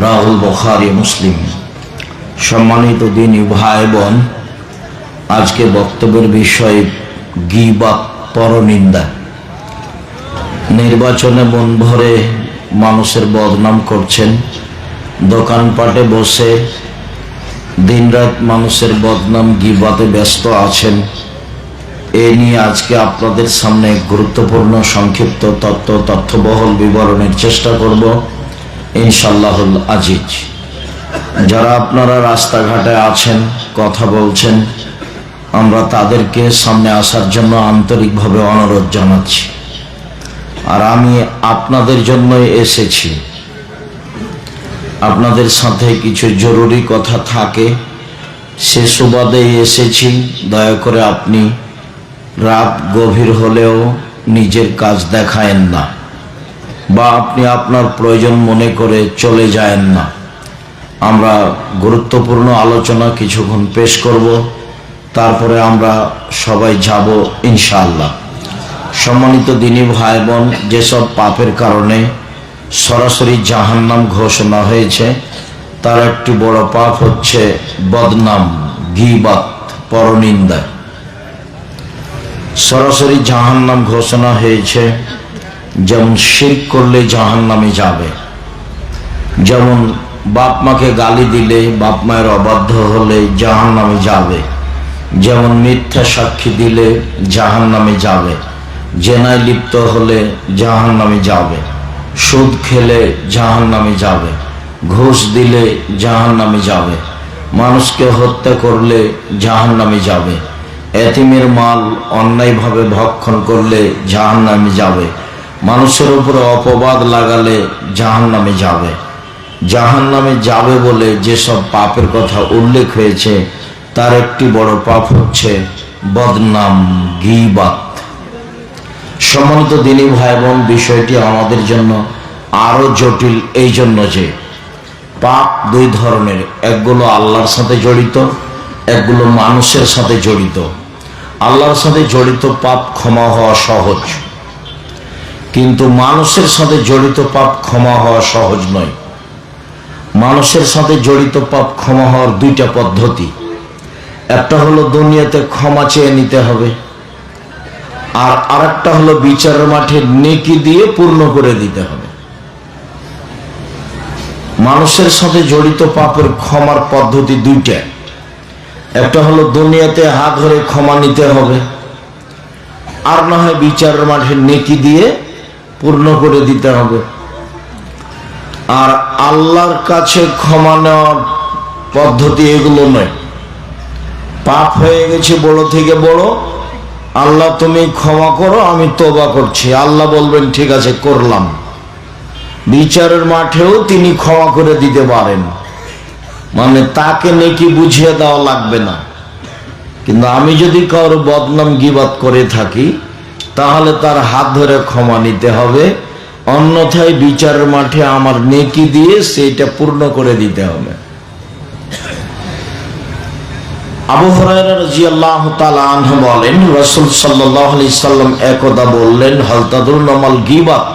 রাহুল বুখারী, মুসলিম। সম্মানিত ভাই বোন, আজকে বক্তব্যের পরনিন্দা। নির্বাচনে মন ভরে মানুষের বদনাম করছেন, দোকানপাটে বসে দিনরাত মানুষের বদনাম গিবাতে ব্যস্ত আছেন। এ নিয়ে আজকে আপনাদের সামনে গুরুত্বপূর্ণ সংক্ষিপ্ত তত্ত্ব, তথ্যবহল বিবরণের চেষ্টা করব। ইনশাল্লাহুল আজিজ। যারা আপনারা রাস্তাঘাটে আছেন, কথা বলছেন, আমরা তাদেরকে সামনে আসার জন্য আন্তরিকভাবে অনুরোধ জানাচ্ছি। আর আমি আপনাদের জন্যই এসেছি। আপনাদের সাথে কিছু জরুরি কথা থাকে, সে সুবাদেই এসেছি। দয়া করে আপনি রাত গভীর হলেও নিজের কাজ দেখায়েন না বা আপনি আপনার প্রয়োজন মনে করে চলে যায়েন না। আমরা গুরুত্বপূর্ণ আলোচনা কিছুক্ষণ পেশ করব, তারপরে আমরা সবাই যাব ইনশাআল্লাহ। সম্মানিত দিনী ভাই বোন যেসব পাপের কারণে সরাসরি জাহান্নাম ঘোষণা হয়েছে, তার একটি বড় পাপ হচ্ছে বদনাম, গিবাত, পরনিন্দা। সরাসরি জাহান্নাম ঘোষণা হয়েছে, যেমন শির করলে জাহান্নামে যাবে। যেমন বাপ মাকে গালি দিলে বাপ মায়ের অবাধ্য হলে জাহান্নামে যাবে। যেমন মিথ্যা সাক্ষী দিলে জাহান্নামে যাবে। জেনায় লিপ্ত হলে জাহান্নামে যাবে। সুদ খেলে জাহান্নামে যাবে। ঘুষ দিলে জাহান্নামে যাবে। মানুষকে হত্যা করলে জাহান্নামে যাবে। এতিমের মাল অন্যায়ভাবে ভক্ষণ করলে জাহান নামে যাবে। মানুষের উপরে অপবাদ লাগালে জাহান নামে যাবে। জাহান নামে যাবে বলে যেসব পাপের কথা উল্লেখ হয়েছে, তার একটি বড় পাপ হচ্ছে বদনাম, গিবাত। সম্মানিত দিনী ভাই বোন বিষয়টি আমাদের জন্য আরও জটিল এই জন্য যে, পাপ দুই ধরনের, একগুলো আল্লাহর সাথে জড়িত, একগুলো মানুষের সাথে জড়িত। আল্লাহর সাথে জড়িত পাপ ক্ষমা হওয়া সহজ। কিন্তু মানুষের সাথে জড়িত পাপ ক্ষমা হওয়া সহজ নয়। মানুষের সাথে জড়িত পাপ ক্ষমা হওয়ার দুইটা পদ্ধতি। একটা হলো দুনিয়াতে ক্ষমা চেয়ে নিতে হবে। আর আরেকটা হলো বিচারের মাঠে নেকি দিয়ে পূর্ণ করে দিতে হবে। মানুষের সাথে জড়িত পাপের ক্ষমার পদ্ধতি দুইটা। একটা হলো দুনিয়াতে হাত ধরে ক্ষমা নিতে হবে। আর না হয় বিচারের মাঠে নেকি দিয়ে পূর্ণ করে দিতে হবে। আর আল্লাহর কাছে ক্ষমা নেওয়ার পদ্ধতি এগুলো নয়। পাপ হয়ে গেছে বড় থেকে বড়। আল্লাহ, তুমি ক্ষমা করো, আমি তোবা করছি। আল্লাহ বলবেন, ঠিক আছে, করলাম। বিচারের মাঠেও তিনি ক্ষমা করে দিতে পারেন। মানে তাকে নেকি বুঝিয়ে দেওয়া লাগবে না। কিন্তু আমি যদি কারোর বদনাম গিবাদ করে থাকি, তাহলে তার হাত ধরে ক্ষমা নিতে হবে। অন্যথায় বিচারের মাঠে আমার নেকি দিয়ে সেইটা পূর্ণ করে দিতে হবে। আবু বলেন, রাসূল সাল্লাম একদা বললেন হালতাদুল নমাল গিবাত?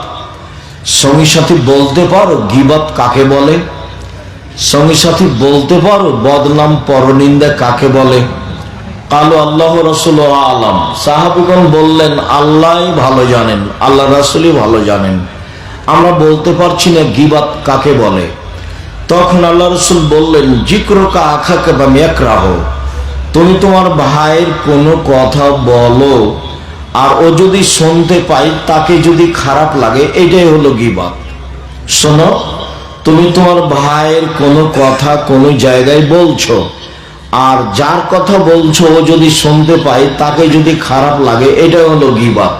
সঙ্গী সাথী, বলতে পারো, গিবাত কাকে বলে? সঙ্গী সাথী বলতে পারো, বদনাম পরনিন্দা কাকে বলে? কালো আল্লাহ রসুল আলম। সাহাবিগণ বললেন আল্লাহ ভালো জানেন, আল্লাহ রাসুলই ভালো জানেন। আমরা বলতে পারছি না গিবাত কাকে বলে। তখন আল্লাহ রসুল বললেন জিক্রকা আখাকে বা মেকরাহ তুমি তোমার ভাইয়ের কোনো কথা বলো, আর ও যদি শুনতে পাই তাকে যদি খারাপ লাগে, এটাই হলো গিবাত। শোনো তুমি তোমার ভাইয়ের কোনো কথা কোনো জায়গায় বলছো। আর যার কথা বলছো ও যদি শুনতে পাই তাকে যদি খারাপ লাগে এটা হলো গিবাত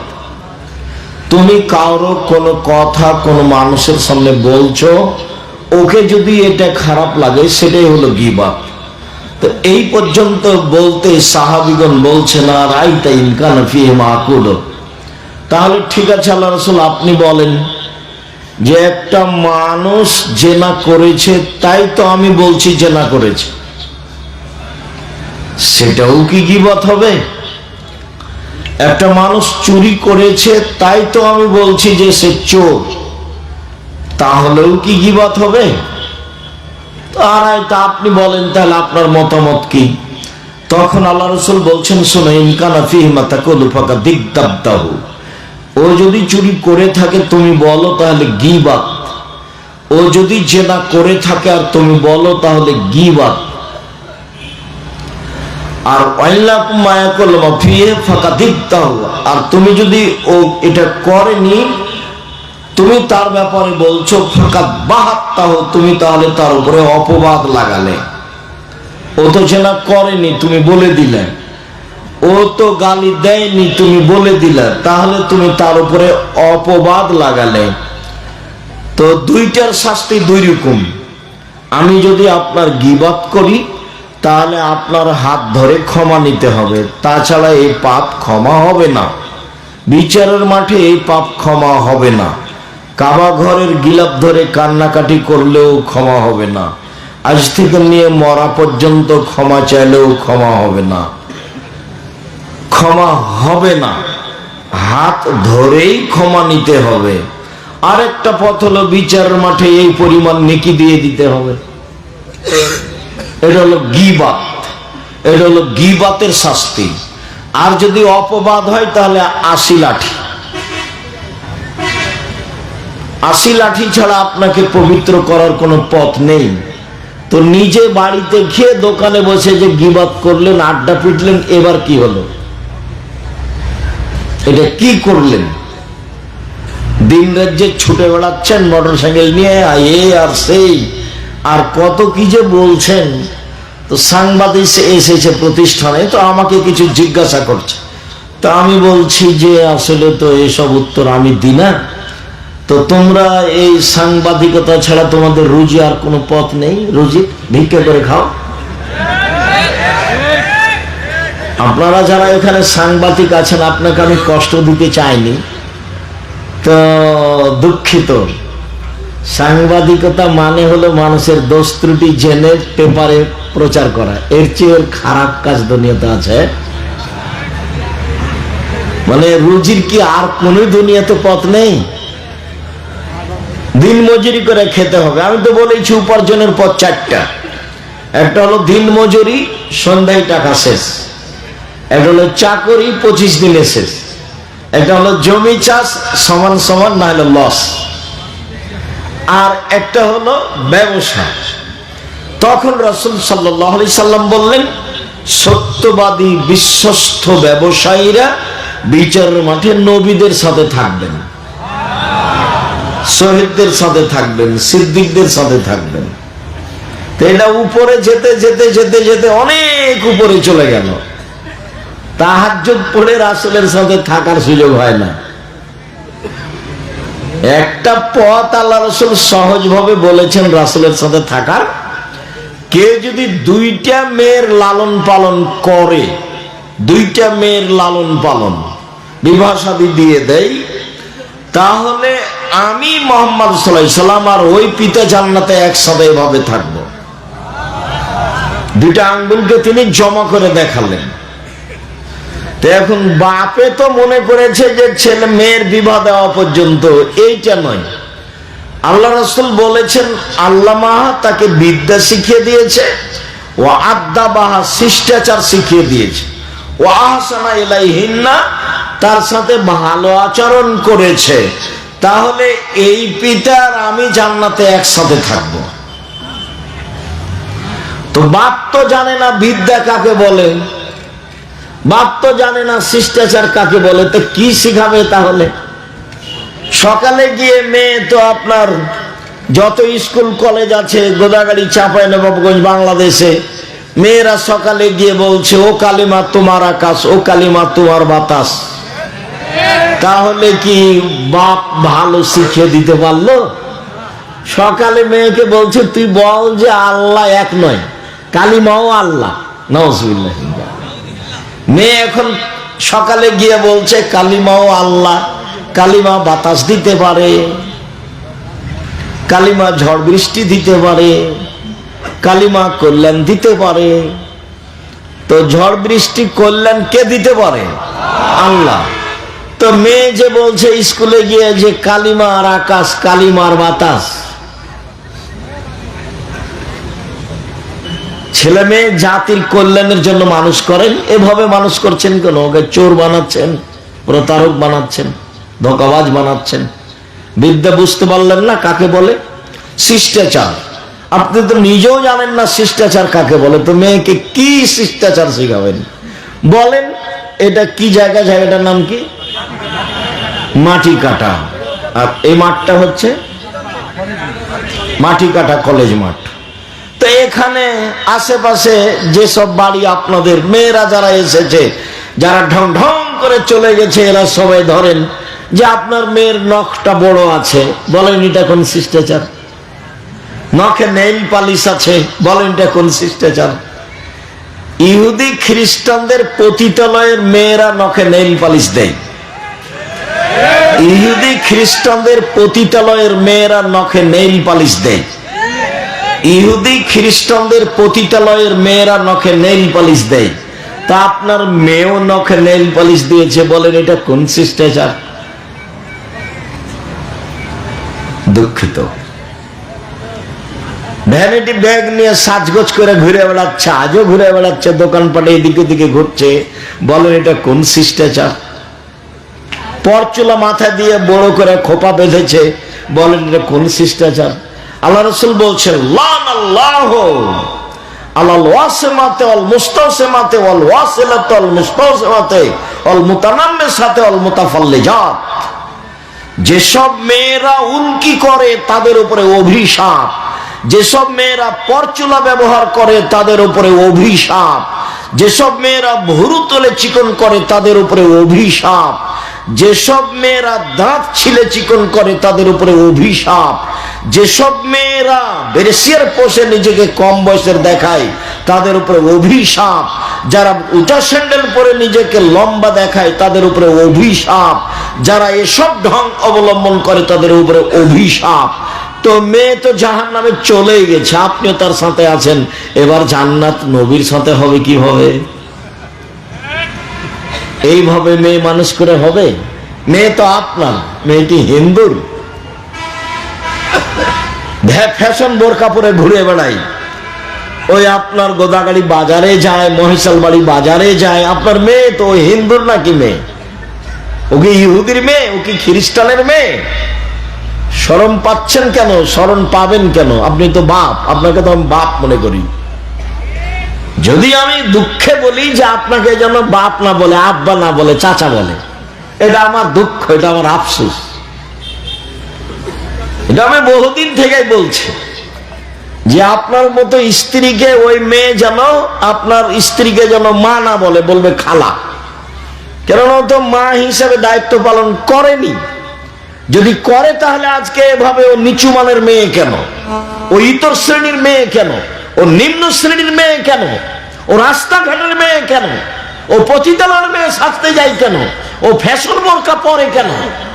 তুমি কারও কোনো কথা কোনো মানুষের সামনে বলছো, ওকে যদি এটা খারাপ লাগে, সেটাই হলো গিবাত তো এই পর্যন্ত বলতে সাহাবিগণ বলছে, না রাইতা ইনকান ফিহে মাকুল তাহলে ঠিক আছে, আল্লাহ রসুল, আপনি বলেন যে একটা মানুষ জেনা করেছে, তাই তো আমি বলছি জেনা করেছে। সেটাও কি গিবত হবে? একটা মানুষ চুরি করেছে, তাই তো আমি বলছি যে সে চোর। তাহলেও কি গিবাত হবে? আর তা আপনি বলেন, তাহলে আপনার মতামত কি? তখন আল্লাহ রসুল বলছেন, শোনো ইনকানা ফিহমাতা কলুফাকা দিগদাবদাহু। ও যদি চুরি করে থাকে, তুমি বলো তাহলে গিবাত। ও যদি জেনা করে থাকে আর তুমি বলো তাহলে গিবাত। আর মায়া করলাম ফিয়ে ফাঁকা দিকতাও আর তুমি যদি ও এটা করেনি, তুমি তার ব্যাপারে বলছো, ফাঁকা বাহাত্তাহ তুমি তাহলে তার উপরে অপবাদ লাগালে। ও তো সেটা করেনি, তুমি বলে দিলে। ও তো গালি দেয়নি, তুমি বলে দিলে। তাহলে তুমি তার উপরে অপবাদ লাগালে। তো দুইটার শাস্তি দুই রকম আমি যদি আপনার গিবাত করি, তাহলে আপনার হাত ধরে ক্ষমা নিতে হবে। তাছাড়া এই পাপ ক্ষমা হবে না। বিচারের মাঠে এই পাপ ক্ষমা হবে না। কাবা ঘরের গিলাপ ধরে কান্নাকাটি করলেও ক্ষমা হবে না। আজ থেকে নিয়ে মরা পর্যন্ত ক্ষমা চাইলেও ক্ষমা হবে না। ক্ষমা হবে না। হাত ধরেই ক্ষমা নিতে হবে। আরেকটা পথ হলো বিচারের মাঠে এই পরিমাণ নেকি দিয়ে দিতে হবে। এটা হলো গিবাত। এটা হলো গিবাতের শাস্তি। আর যদি অপবাদ হয় তাহলে আশি লাঠি। আশি লাঠি ছাড়া আপনাকে পবিত্র করার কোনো পথ নেই। তো নিজে বাড়িতে খেয়ে দোকানে বসে যে গিবাত করলেন, আড্ডা পিটলেন, এবার কি হলো? এটা কি করলেন? দিন রাজ্যে ছুটে বেড়াচ্ছেন মোটর সাইকেল নিয়ে এ, আর সেই, আর কত কি যে বলছেন? তো সাংবাদিক এসেছে প্রতিষ্ঠানে, তো আমাকে কিছু জিজ্ঞাসা করছে। তা আমি বলছি যে, আসলে তো এসব উত্তর আমি দিই না। তো তোমরা এই সাংবাদিকতা ছাড়া তোমাদের রুজি আর কোনো পথ নেই? রুজি ভিক্ষা করে খাও। আপনারা যারা এখানে সাংবাদিক আছেন, আপনাকে আমি কষ্ট দিতে চাইনি। তো দুঃখিত। সাংবাদিকতা মানে হলো মানুষের দোষ ত্রুটি জেনে পেপারে প্রচার করা। এর চেয়ে খারাপ কাজ দুনিয়াতে আছে। মানে রুজির কি আর কোন দুনিয়াতে পথ নেই? দিন মজুরি করে খেতে হবে। আমি তো বলেছি উপার্জনের পথ চারটা। একটা হলো দিন মজুরি, সন্ধ্যায় টাকা শেষ। একটা হলো চাকরি পঁচিশ দিনে শেষ। একটা হলো জমি চাষ সমান সমান না হলো লস আর একটা হলো ব্যবসা। তখন রসুল সাল্লি সাল্লাম বললেন, সত্যবাদী বিশ্বস্ত ব্যবসায়ীরা বিচারের মাঠে নবীদের সাথে থাকবেন, শহীদদের সাথে থাকবেন, সিদ্দিকদের সাথে থাকবেন। তো এটা উপরে যেতে যেতে যেতে যেতে অনেক উপরে চলে গেল। তাহাজ পড়ে রাসুলের সাথে থাকার সুযোগ হয় না। একটা পথ আল্লাহ রসুল সহজভাবে বলেছেন রাসুলের সাথে থাকার। কে যদি দুইটা মেয়ের লালন পালন করে, দুইটা মেয়ের লালন পালন, বিবাহ দিয়ে দেয় তাহলে আমি মোহাম্মদ সাল্লাম আর ওই পিতা জান্নাতে একসাথে এভাবে থাকব। দুইটা আঙ্গুলকে তিনি জমা করে দেখালেন। এখন বাপে তো মনে করেছে যে ছেলে মেয়ের বিবাহ দেওয়া পর্যন্ত এইটা নয়। আল্লাহ রসুল বলেছেন আল্লামাহা তাকে বিদ্যা শিখিয়ে দিয়েছে ও আদা বাহা শিষ্টাচার শিখিয়ে দিয়েছে ও আহসানা এলাই হিন্না তার সাথে ভালো আচরণ করেছে। তাহলে এই পিতার আমি জান্নাতে একসাথে থাকব। তো বাপ তো জানে না বিদ্যা কাকে বলে। বাপ তো জানে না, শিষ্টাচার কাকে বলে, তো কি শিখাবে তাহলে? সকালে গিয়ে মেয়ে তো আপনার যত স্কুল, কলেজ আছে, গোদাগাড়ি, চাপাই, নবাবগঞ্জ, বাংলাদেশে, মেয়েরা সকালে গিয়ে বলছে, ও কালিমা তোমার আকাশ, ও কালিমা তোমার বাতাস। তাহলে কি বাপ ভালো শিখিয়ে দিতে পারল? সকালে মেয়েকে বলছে, তুই বল যে আল্লাহ এক নয়, কালিমাও আল্লাহ। নজবিল্লাহ মেয়ে এখন সকালে গিয়ে বলছে, কালিমাও আল্লাহ, কালিমা বাতাস দিতে পারে, কালিমা ঝড় বৃষ্টি দিতে পারে, কালিমা কল্যাণ দিতে পারে। তো ঝড় বৃষ্টি কল্যাণ কে দিতে পারে? আল্লাহ। তো মেয়ে যে বলছে, স্কুলে গিয়ে যে কালিমার আকাশ, কালিমার বাতাস ছেলে মেয়ে জাতির কল্যাণের জন্য মানুষ করেন, এভাবে মানুষ করছেন কেন? ওকে চোর বানাচ্ছেন, প্রতারক বানাচ্ছেন, ধোকাবাজ বানাচ্ছেন। বিদ্যা বুঝতে পারলেন না কাকে বলে? শিষ্টাচার। আপনি তো নিজেও জানেন না শিষ্টাচার কাকে বলে। তো মেয়েকে কি শিষ্টাচার শিখাবেন? বলেন, এটা কি জায়গা? জায়গাটার নাম কি? মাটি কাটা। আর এই মাঠটা হচ্ছে মাটি কাটা কলেজ মাঠ। তো এখানে আশেপাশে যেসব বাড়ি আপনাদের মেয়েরা যারা এসেছে, যারা ঢং ঢং করে চলে গেছে, এরা সবাই ধরেন যে আপনার মেয়ের নখটা বড় আছে, বলেন এটা কোন শিষ্টাচার? নখে নেইল পালিশ আছে, বলেন এটা কোন শিষ্টাচার? ইহুদি খ্রিস্টানদের পতিতালয়ের মেয়েরা নখে নেইল পালিশ দেয়। ইহুদি খ্রিস্টানদের পতিতালয়ের মেয়েরা নখে নেইল পালিশ দেয়। ইহুদি খ্রিস্টানদের পতিতালয়ের মেয়েরা নখে নেইল পালিশ দেয়। তা আপনার মেয়েও নখে নেইল পালিশ দিয়েছে বলেন, এটা কোন শিষ্টাচার? দুঃখিত। ভ্যানিটি ব্যাগ নিয়ে সাজগোজ করে ঘুরে বেড়াচ্ছে, আজও ঘুরে বেড়াচ্ছে, দোকানপাটে এদিকে দিকে ঘুরছে। বলেন, এটা কোন শিষ্টাচার? পরচুলা মাথা দিয়ে বড় করে খোপা বেঁধেছে। বলেন, এটা কোন শিষ্টাচার? আল্লাহ রসুল বলছেন লান আল্লাহ আল্লাহ ওয়াসেমাতে অল মুস্তাসেমাতে অল ওয়াসেলাতে অল মুস্তাসেমাতে সাথে যেসব মেয়েরা করে, তাদের উপরে যেসব মেয়েরা পরচুলা ব্যবহার করে, তাদের উপরে অভিশাপ। যেসব মেয়েরা ভুরু তোলে চিকন করে, তাদের উপরে অভিশাপ। যেসব মেয়েরা দাঁত ছিলে চিকন করে, তাদের উপরে অভিশাপ। যেসব মেয়েরা বেরেসিয়ার পোষে নিজেকে কম বয়সের দেখায়, তাদের উপরে অভিশাপ। যারা উঁচা স্যান্ডেল পরে নিজেকে লম্বা দেখায়, তাদের উপরে অভিশাপ। যারা এসব ঢং অবলম্বন করে, তাদের উপরে অভিশাপ। তো মেয়ে তো জাহান নামে চলেই গেছে, আপনিও তার সাথে আছেন। এবার জান্নাত নবীর সাথে হবে কি হবে? এইভাবে মেয়ে মানুষ করে হবে? মেয়ে তো আপনার, মেয়েটি হিন্দুর। ফ্যাশন বোরকা পরে ঘুরে বেড়াই। ওই আপনার গোদাগাড়ি বাজারে যায় মহিষাল বাড়ি বাজারে যায়। আপনার মেয়ে তো ওই হিন্দুর নাকি মেয়ে? ও কি ইহুদির মেয়ে? ও কি খ্রিস্টানের মেয়ে? স্মরণ পাচ্ছেন কেন? স্মরণ পাবেন কেন? আপনি তো বাপ, আপনাকে তো আমি বাপ মনে করি। যদি আমি দুঃখে বলি যে আপনাকে যেন বাপ না বলে, আব্বা না বলে, চাচা বলে, এটা আমার দুঃখ, এটা আমার আফসোস। এটা আমি বহুদিন থেকেই বলছি যে আপনার মতো স্ত্রীকে ওই মেয়ে যেন আপনার স্ত্রীকে যেন মা না বলে, বলবে খালা। কেননা তো মা হিসাবে দায়িত্ব পালন করেনি। যদি করে তাহলে আজকে এভাবে ও নিচু মানের মেয়ে কেন? ও ইতর শ্রেণির মেয়ে কেন? ও নিম্ন শ্রেণির মেয়ে কেন? ও রাস্তাঘাটের মেয়ে কেন? ও পতিতালার মেয়ে সাজতে যায় কেন? ও ফ্যাশন বোরকা পরে কেন?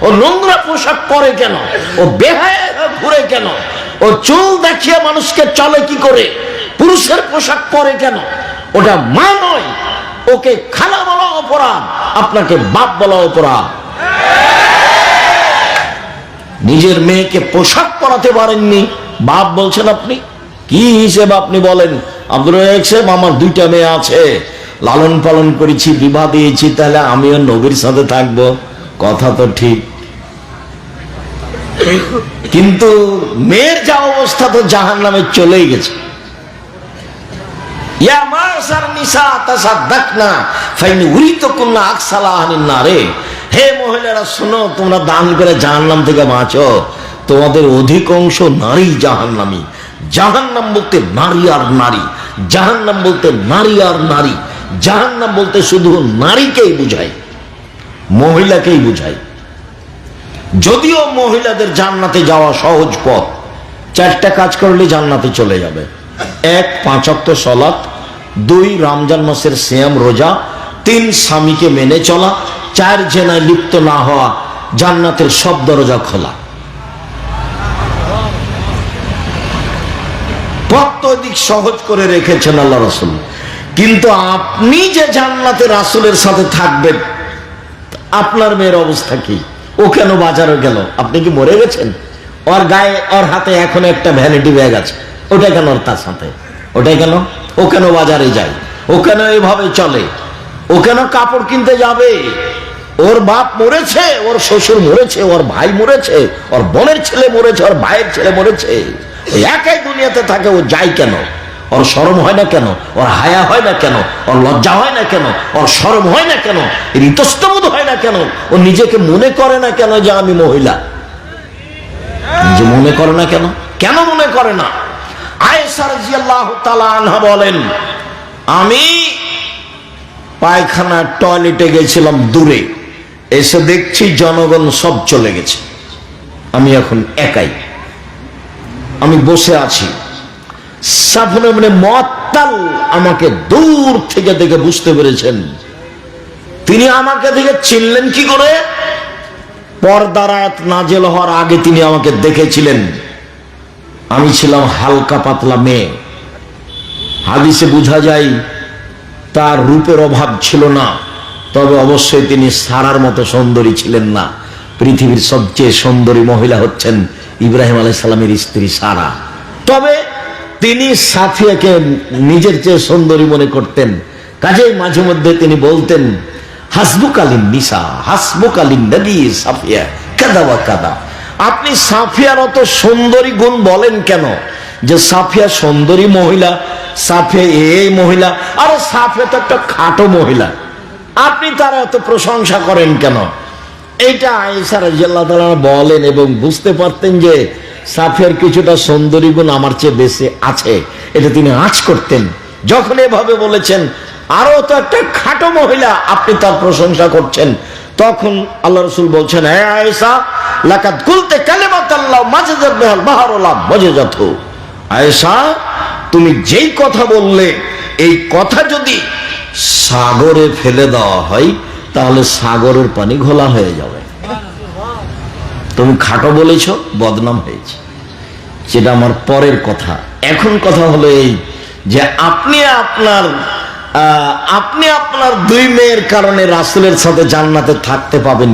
ও নোংরা পোশাক পরে কেন? ও বেহায় ঘুরে কেন? ও চুল দেখিয়ে মানুষকে চলে কি করে? পুরুষের পোশাক পরে কেন? ওটা মা নয়, ওকে খালা বলা অপরাধ, আপনাকে বাপ বলা অপরাধ। নিজের মেয়েকে পোশাক পরাতে পারেননি, বাপ বলছেন আপনি, কি হিসেবে আপনি বলেন? আব্দুল আমার দুইটা মেয়ে আছে। লালন পালন করেছি, বিবাহ দিয়েছি, তাহলে আমিও নবীর সাথে থাকব। কথা তো ঠিক। কিন্তু মেয়ের যা অবস্থা তো জাহান নামে চলেই গেছে। হে মহিলারা, শোনো, তোমরা দান করে জাহান্নাম থেকে বাঁচো। তোমাদের অধিকাংশ নারী নারী আর নারী। নারী আর নারী। জাহান্নাম বলতে শুধু নারীকেই বুঝায়, মহিলাকেই বুঝায়। যদিও মহিলাদের জান্নাতে যাওয়া সহজ পথ, চারটা কাজ করলে জান্নাতে চলে যাবে। এক পাঁচক্ত সলাৎ। দুই, রমজান মাসের শ্যাম রোজা। তিন, স্বামীকে মেনে চলা। চার, জেনায় লিপ্ত না হওয়া, জান্নাতের সব দরজা খোলা। দিক সহজ করে রেখেছেন আল্লাহ রসুল। কিন্তু আপনি যে জান্নাতে রাসুলের সাথে থাকবেন, আপনার মেয়ের অবস্থা কি? ও কেন বাজারে গেল? আপনি কি মরে গেছেন? ওর গায়ে, ওর হাতে এখন একটা ভ্যানিটি ব্যাগ আছে। ওটা কেন ওর তার সাথে? ওটাই কেন? ও কেন বাজারে যায়? ও কেন এভাবে চলে? ও কেন কাপড় কিনতে যাবে? ওর বাপ মরেছে, ওর শ্বশুর মরেছে, ওর ভাই মরেছে, ওর বোনের ছেলে মরেছে, ওর ভাইয়ের ছেলে মরেছে। একাই দুনিয়াতে থাকে, ও যায় কেন? ওর শরম হয় না কেন? ওর হায়া হয় না কেন? ওর লজ্জা হয় না কেন? ওর শরম হয় না কেন? এর ইতস্তবোধ হয় না কেন? ও নিজেকে মনে করে না কেন যে আমি মহিলা? নিজে মনে করে না কেন? কেন মনে করে না? আনহা বলেন, আমি পায়খানা টয়লেটে গেছিলাম দূরে। এসে দেখছি জনগণ সব চলে গেছে। আমি এখন একাই। আমি বসে আছি। মানে মত্তাল আমাকে দূর থেকে দেখে বুঝতে পেরেছেন। তিনি আমাকে দেখে চিনলেন কি করে? পর্দার আয়াত নাজেল হওয়ার আগে তিনি আমাকে দেখেছিলেন। আমি ছিলাম হালকা পাতলা মেয়ে। হাদিসে বোঝা যায়, তার রূপের অভাব ছিল না, তবে অবশ্যই তিনি সারার মতো সুন্দরী ছিলেন না। পৃথিবীর সবচেয়ে সুন্দরী মহিলা হচ্ছেন ইব্রাহিম আলাই সালামের স্ত্রী সারা। তবে তিনি সাফিয়াকে নিজের চেয়ে সুন্দরী মনে করতেন। কাজেই মাঝে মধ্যে তিনি বলতেন, হাসবুকালীন নিসা, হাসবুকালীন নবী সাফিয়া, কাদা বা কাদা। আপনি সাফিয়ার অত সুন্দরী গুণ বলেন কেন? যে সাফিয়া সুন্দরী মহিলা, সাফিয়া এই মহিলা, আরে সাফিয়া তো একটা খাটো মহিলা। আপনি তার এত প্রশংসা করেন কেন? এইটা আয়েশা রাজিয়াল্লাহ তাআলা বলেন এবং বুঝতে পারতেন যে সাফিয়ার কিছুটা সুন্দরী গুণ আমার চেয়ে বেশি আছে। এটা তিনি আঁচ করতেন। যখন এভাবে বলেছেন, আরও তো একটা খাটো মহিলা আপনি তার প্রশংসা করছেন। তখন আল্লাহ রসুল বলছেন হ্যাঁ লাকাত তুমি যেই কথা বললে, এই কথা যদি সাগরে ফেলে দেওয়া হয়, তাহলে সাগরের পানি ঘোলা হয়ে যাবে। তুমি খাটো বলেছ, বদনাম হয়েছে। সেটা আমার পরের কথা। এখন কথা হলো এই যে আপনি আপনার আপনি আপনার দুই মেয়ের কারণে রাসুলের সাথে জান্নাতে থাকতে পাবেন।